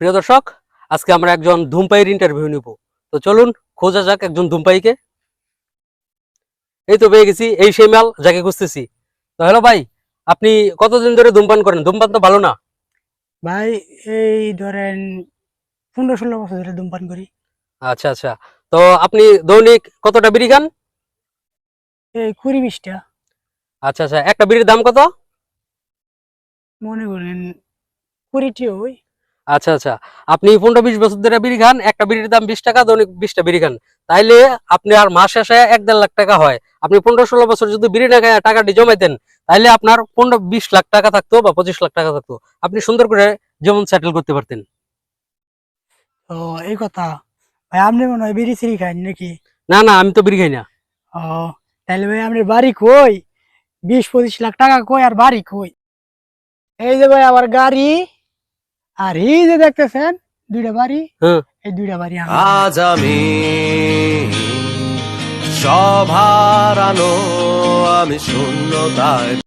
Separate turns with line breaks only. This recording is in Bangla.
প্রিয় দর্শক আজকে আমরা একজন ধূমপাইয়ের ইন্টারভিউ নিব। তো চলুন খোঁজা যাক একজন ধূমপাইকে এই তো পেয়ে গেছি এই সেই মাল যাকে খুঁজতেছি। তো হ্যালো ভাই আপনি কতদিন ধরে ধূমপান করেন? ধূমপান তো ভালো না।
ভাই এই ধরেন পনেরো ষোলো বছর ধরে ধূমপান করি।
আচ্ছা আচ্ছা। তো আপনি দৈনিক কতটা বিড়ি খান?
এই কুড়ি বিশটা।
আচ্ছা আচ্ছা। একটা বিড়ির দাম কত?
মনে করেন কুড়িটি ওই।
আচ্ছা আচ্ছা। আপনি পনেরো বিশ বছর ধরে বিড়ি খান একটা বিড়ির দাম বিশ টাকা দৈনিক বিশটা বিড়ি খান। তাইলে আপনি আর মাস শেষে এক দেড় লাখ টাকা হয়। আপনি পনেরো ষোলো বছর যদি বিড়ি না খায় টাকাটি জমাইতেন তাইলে আপনার পনেরো বিশ লাখ টাকা থাকতো বা পঁচিশ লাখ টাকা থাকতো। আপনি সুন্দর করে যেমন সেটেল করতে পারতেন।
তো এই কথা? ভাই আপনি মনে হয় বিড়ি সিড়ি খান নাকি?
না না আমি তো বিড়ি খাই না।
ও তাহলে ভাই আপনার বাড়ি কই? বিশ পঁচিশ লাখ টাকা কই আর বাড়ি কই? এই যে ভাই আমার গাড়ি আর এই যে দেখতেছেন দুইটা বাড়ি
হ্যাঁ।
এই দুইটা বাড়ি
আজ আমি সভার আলো আমি শূন্যতায়